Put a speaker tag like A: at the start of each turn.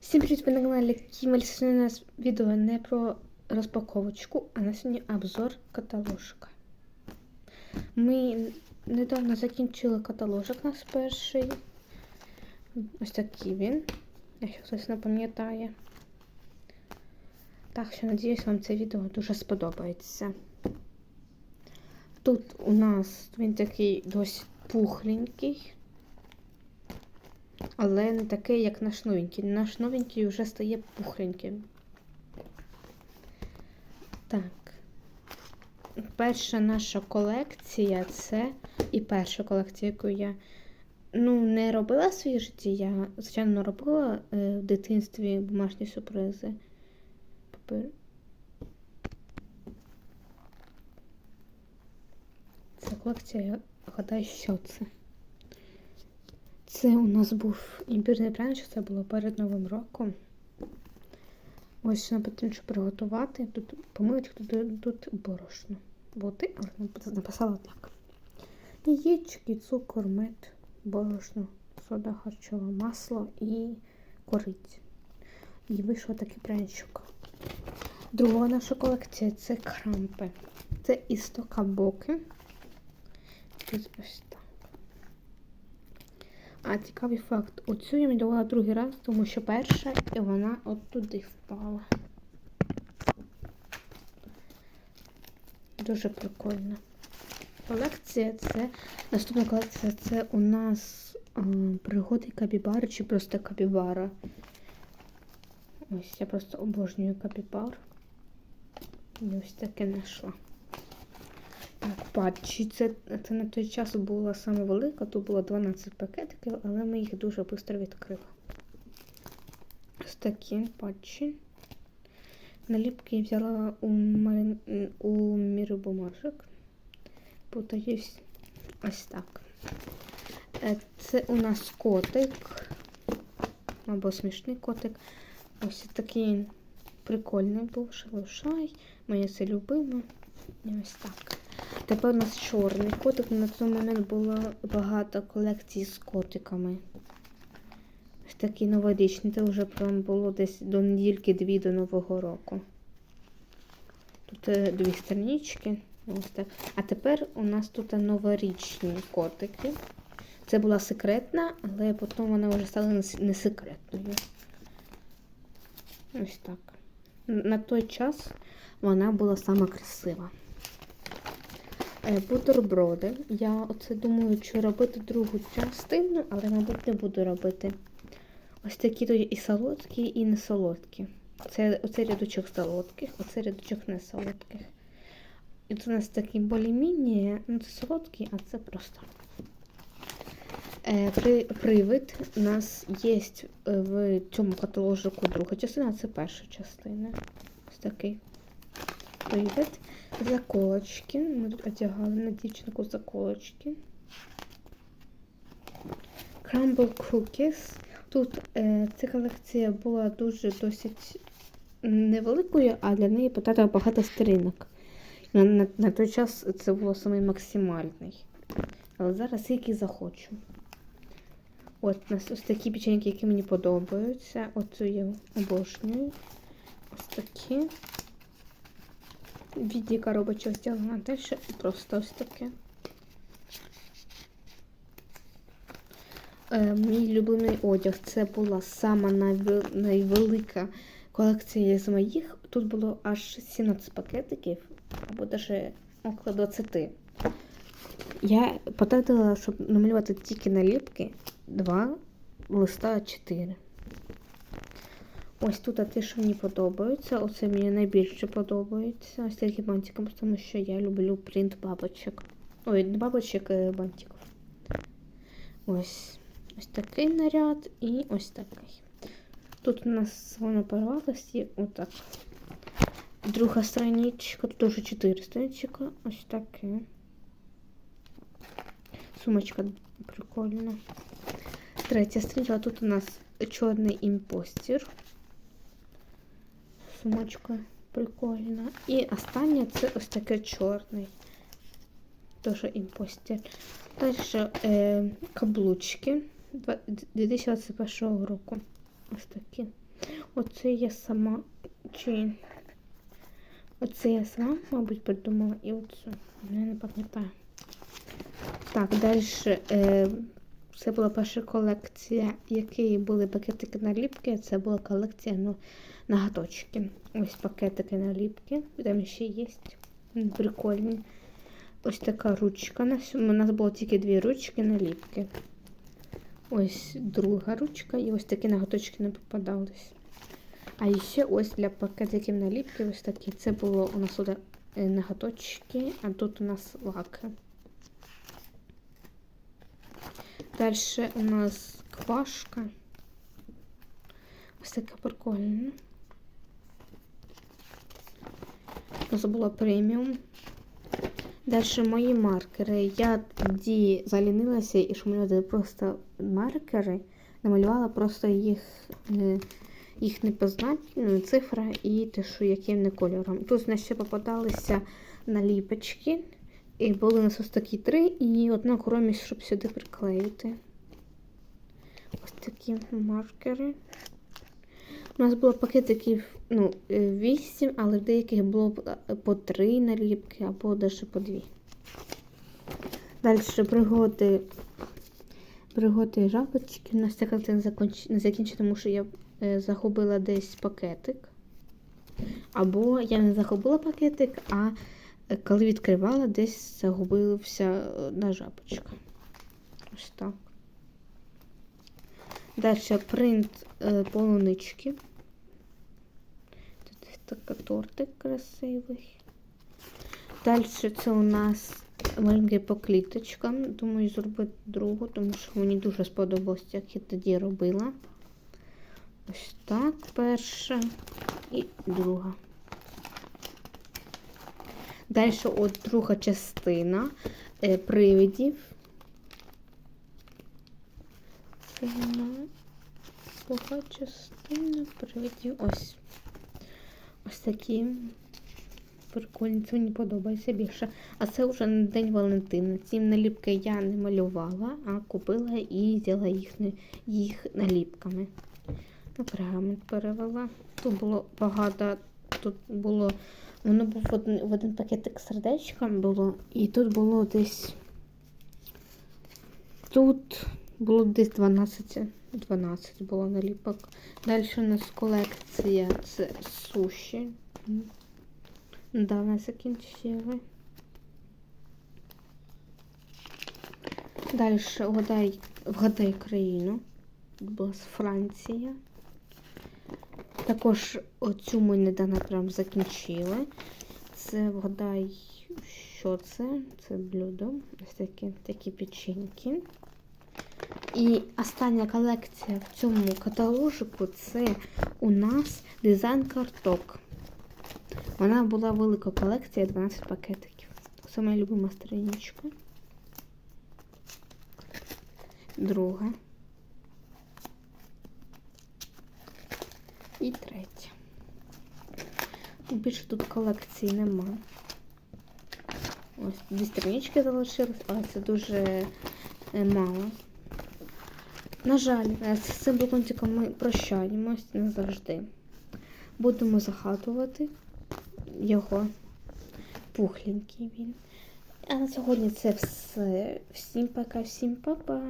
A: Всім привіт, ви на каналі Кімель. Сьогодні у нас відео не про розпаковочку, а на сьогодні обзор каталожка. Ми недавно закінчили каталожок у нас перший. Ось такий він, якщо хтось не пам'ятає. Так що, надіюсь, вам це відео дуже сподобається. Тут у нас він такий досить пухленький. Але не такий, як наш новенький. Наш новенький вже стає пухленьким. Так. Перша наша колекція це і перша колекція, яку я ну, не робила в своїй житті. Я, звичайно, робила е, в дитинстві бумажні сюрпризи. Ця колекція, я гадаю, що це. Це у нас був імбірний пряничок, це було перед Новим роком. Ось нам потрібно щоб приготувати. Тут помилочка, тут, тут борошно. Води, але написала так. Яєчки, цукор, мед, борошно, сода, харчове масло і кориць. І вийшов такий пряничок. Друга наша колекція це крампи. Це істока боки. Тут ось. А цікавий факт. Оцю я малювала другий раз, тому що перша і вона от туди впала. Дуже прикольно. Колекція це. Наступна колекція це у нас а, пригоди капібари чи просто капібара. Ось я просто обожнюю капібар. І ось таке знайшла. Так, патчі. Це, це на той час була саме велика, тут було 12 пакетиків, але ми їх дуже швидко відкрили. Ось такі патчі. Наліпки я взяла у, марин... у міру бумажок. Путаюсь ось так. Е, Це у нас котик. Або смішний котик. Ось такий прикольний був шалушай. Моє це любиме. І ось так. Тепер у нас чорний котик. На той момент було багато колекцій з котиками. Ось такий новорічний. Це вже прям було десь до недільки дві до Нового року. Тут е, дві странички. Ось так. А тепер у нас тут новорічні котики. Це була секретна, але потім вона вже стала не секретною. Ось так. На той час вона була сама красива. Е, бутерброди. Я оце думаю, чи робити другу частину, але, мабуть, не буду робити. Ось такі тут і солодкі, і не солодкі. Це оцей рядочок солодких, оцей рядочок не солодких. І тут у нас такі болі-міні, ну це солодкі, а це просто. Е, при, привид у нас є в цьому каталожику друга частина, а це перша частина. Ось такий привид. Заколочки. Ми тут одягали на дівчинку заколочки. Crumble Cookies. Тут е, ця колекція була дуже досить невеликою, а для неї потратила багато сторінок. На, на, на той час це було саме максимальний. Але зараз скільки захочу. От у нас ось такі печеньки, які мені подобаються. Оцю я обожнюю. Ось такі віді коробочок зроблена теж просто ось таке. Е, мій любимий одяг це була сама найвелика колекція з моїх. Тут було аж 17 пакетиків, або навіть около 20. Я потратила, щоб намалювати тільки наліпки, два листа 4. Ось тут те, що мені подобається. Оце мені найбільше подобається. Ось такі бантики, тому що я люблю принт бабочок. Ой, бабочок, а бантиків. Ось ось такий наряд і ось такий. Тут у нас воно порвалося отак. Друга страничка, тут уже 4 страничка. Ось таке. Сумочка прикольна. Третя страничка, тут у нас чорний імпостір сумочка прикольна. І останнє це ось таке чорний. Тоже імпостер. Далі е, каблучки 2021 року. Ось такі. Оце я сама чи. Оце я сама, мабуть, придумала і оцю. Я не пам'ятаю. Так, далі. Е, це була перша колекція, які були пакетики наліпки. Це була колекція ну, наготочки. Ось пакетики наліпки. Там ще є. Прикольні. Ось така ручка. У нас, було тільки дві ручки наліпки. Ось друга ручка і ось такі наготочки не попадались. А ще ось для пакетиків наліпки ось такі. Це було у нас тут е, наготочки, а тут у нас лаки. Далі у нас квашка. Ось така прикольна. Це була преміум. Далі мої маркери. Я тоді залінилася і шумлювати просто маркери. Намалювала просто їх, е, їх не ну, цифра і те, що яким не кольором. Тут ще попадалися наліпочки. І були у нас ось такі три, і одна коромість, щоб сюди приклеїти. Ось такі маркери. У нас було пакетиків ну, 8, але в деяких було е, по 3 наліпки або навіть по 2. Далі пригоди. Пригоди жабочки. У нас картина законч... не закінчена, тому що я е, загубила десь пакетик. Або я не загубила пакетик, а е, коли відкривала, десь загубився одна жабочка. Ось так. Далі принт е, полунички. Тут така тортик красивий. Далі це у нас маленька по кліточкам. Думаю, зробити другу, тому що мені дуже сподобалось, як я тоді робила. Ось так, перша і друга. Далі от друга частина е, привидів. Друга частина привидів. Ось. Ось такі прикольні. Це мені подобається більше. А це вже на День Валентина. Ці наліпки я не малювала, а купила і взяла їх, їх наліпками. На пергамент перевела. Тут було багато, тут було. Воно був в один, в один пакетик сердечком було, і тут було десь. Тут було десь 12, 12 було наліпок. Далі у нас колекція це суші. Недавно закінчили. Далі вгадай, вгадай країну. Була з Франція. Також оцю ми недавно прям закінчили. Це вгадай, що це? Це блюдо. Ось такі, такі печеньки. І остання колекція в цьому каталожику це у нас дизайн карток. Вона була велика колекція 12 пакетиків. Це любима страничка. Друга. І третя. Більше тут колекції нема. Ось дві странички залишились, але це дуже е, мало. На жаль, е, з цим блокнотиком ми прощаємось назавжди. Будемо загадувати його. Пухленький він. А на сьогодні це все. Всім пока, всім па-па.